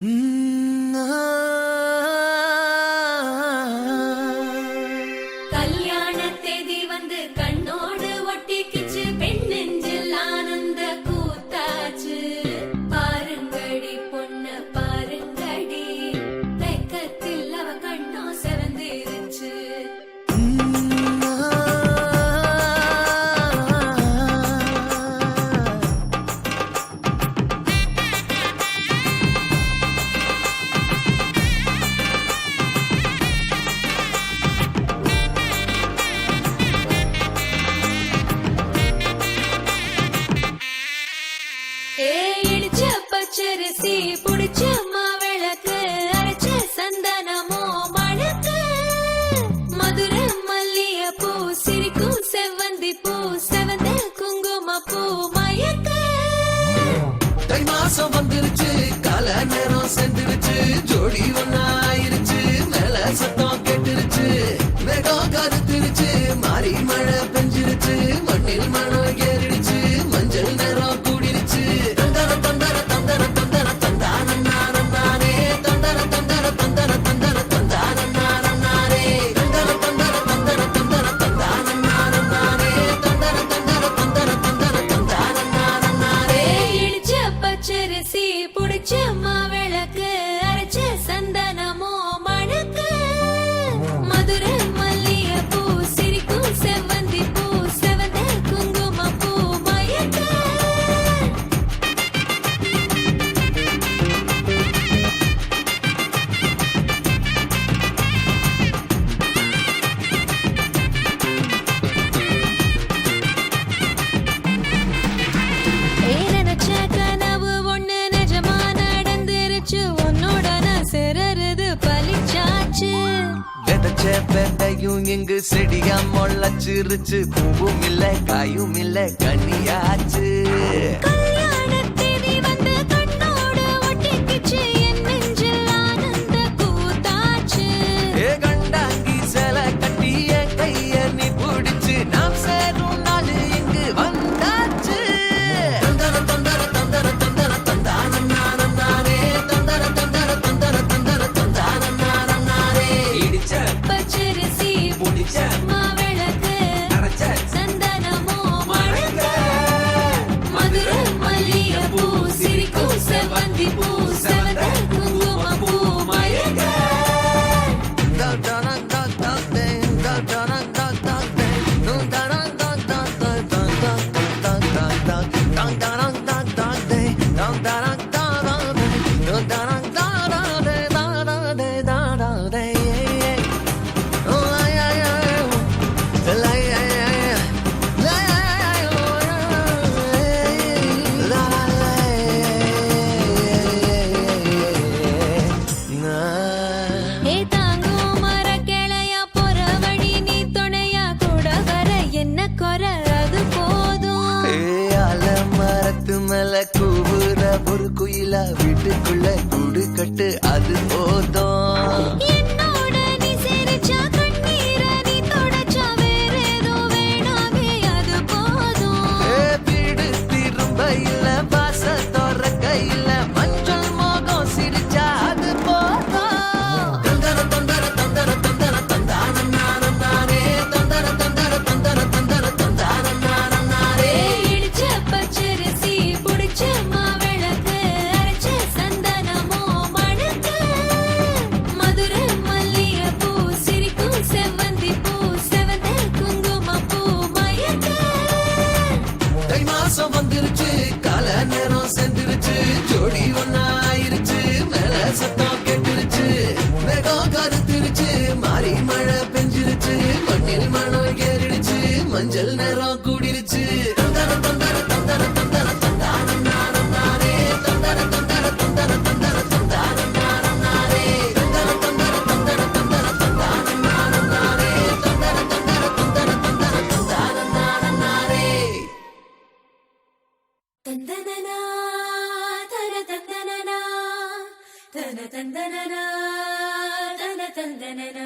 嗯，啊。பச்சரிசி புடிச்ச மாவிளக்கு அரைச்ச சந்தனமோ மழக்கு மதுர மல்லிய பூ சிரிக்கும் செவ்வந்தி பூ செவந்த குங்கும பூ மயக்கு. தை மாசம் வந்துருச்சு கல நேரம் சென்றுருச்சு ஜோடி ஒன்னாயிருச்சு மேல சத்தம் கேட்டுருச்சு வேகம் கருத்துருச்சு மாறி மழை பெஞ்சிருச்சு மண்ணில் மணம் விதைச்சு விதைச்ச வெண்டையும் இங்கு செடியா முளைச்சிருச்சு. பூவும் இல்ல காயும் இல்ல கனியாச்சு. வீட்டுக்குள்ள கூடு கட்டு அது போதும். மாசம் வந்துருச்சு. கால நேரம் சேர்ந்துருச்சு ஜோடி ஒன்னா തന്തനന തന തന്തനന തന തന്തനന തന തന്തനന